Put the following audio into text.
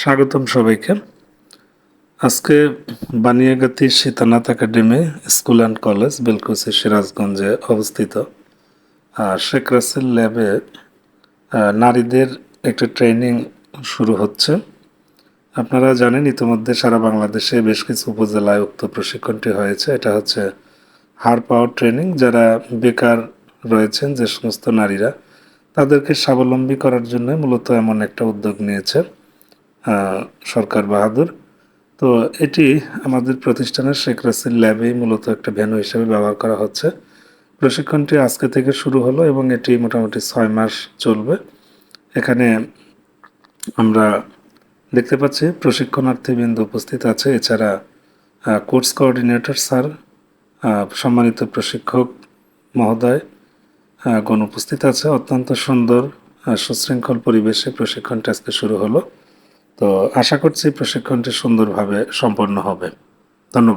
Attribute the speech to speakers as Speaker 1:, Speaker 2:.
Speaker 1: স্বাগতম সবাইকে। আজকে Baniyagati Sitanath academy school and college Belkuchi সিরাজগঞ্জে অবস্থিত। শেখ রাসেল ল্যাবে নারীদের একটা ট্রেনিং শুরু হচ্ছে। আপনারা জানেন, ইতিমধ্যে সারা বাংলাদেশে বেশ কিছু উপজেলায় উক্ত প্রশিক্ষণটি হয়েছে। এটা হচ্ছে হার পাওয়ার ট্রেনিং। যারা বেকার রয়েছেন, যে সমস্ত নারীরা, তাদেরকে স্বাবলম্বী করার জন্য মূলত এমন একটা উদ্যোগ নিয়েছে। সরকার বাহাদুর। তো এটি আমাদের প্রতিষ্ঠানের শেখ রাসেল ল্যাবেই মূলত একটা ভেন্যু হিসেবে ব্যবহার করা হচ্ছে। প্রশিক্ষণটি আজকে থেকে শুরু হলো এবং এটি মোটামুটি ছয় মাস চলবে। এখানে আমরা দেখতে পাচ্ছি প্রশিক্ষণার্থীবৃন্দ উপস্থিত আছে। এছাড়া কোর্স কোঅর্ডিনেটর স্যার সম্মানিত প্রশিক্ষক মহোদয় গণ উপস্থিত আছে। অত্যন্ত সুন্দর সুশৃঙ্খল পরিবেশে প্রশিক্ষণটা আজকে শুরু হলো। তো আশা করছি প্রশিক্ষণটি সুন্দরভাবে সম্পন্ন হবে। ধন্যবাদ।